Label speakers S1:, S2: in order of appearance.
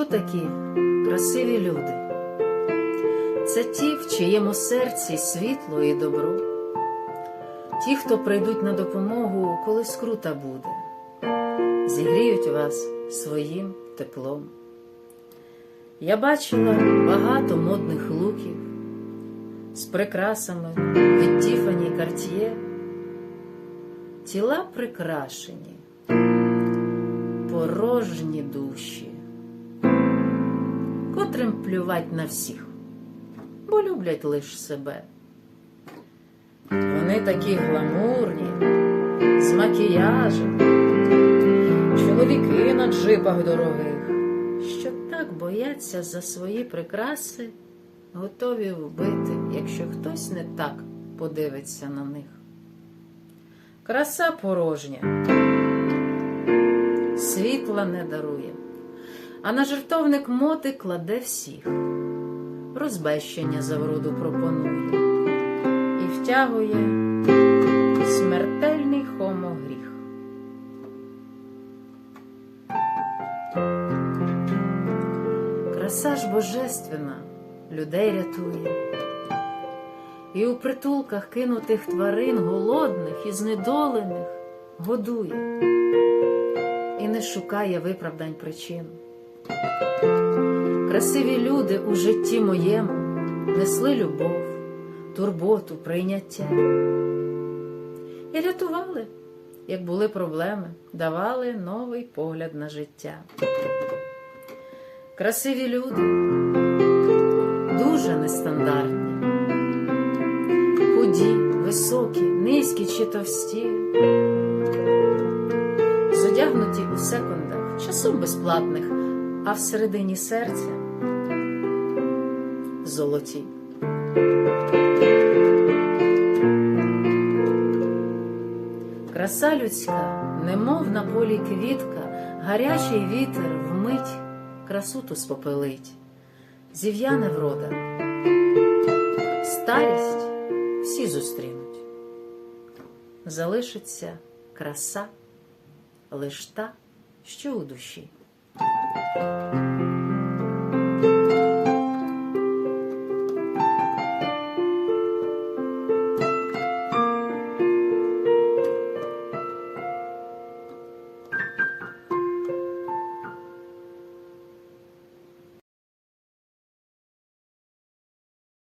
S1: такі красиві люди. Це ті, в чиєму серці світло і добро, ті, хто прийдуть на допомогу, коли скрута буде, зігріють вас своїм теплом. Я бачила багато модних луків з прикрасами від Тіфані Карт'є, тіла прикрашені, порожні душі, котрим плювать на всіх, бо люблять лиш себе. Вони такі гламурні, з макіяжем, чоловіки на джипах дорогих, що так бояться за свої прикраси, готові вбити, якщо хтось не так подивиться на них. Краса порожня, світла не дарує, а на жертовник моти кладе всіх, розбещення завроду пропонує і втягує смертельний хомогріх. Краса ж божественна людей рятує. І у притулках кинутих тварин голодних і знедолених годує і не шукає виправдань причин. Красиві люди у житті моєму несли любов, турботу, прийняття. І рятували, як були проблеми, давали новий погляд на життя. Красиві люди дуже нестандартні. Худі, високі, низькі чи товсті, зодягнуті у секундах, часом безплатних, а всередині серця золоті. Краса людська, немов на полі квітка, гарячий вітер вмить красу ту спопелить, зів'яне врода, старість всі зустрінуть. Залишиться краса, лиш та, що у душі. Thank you.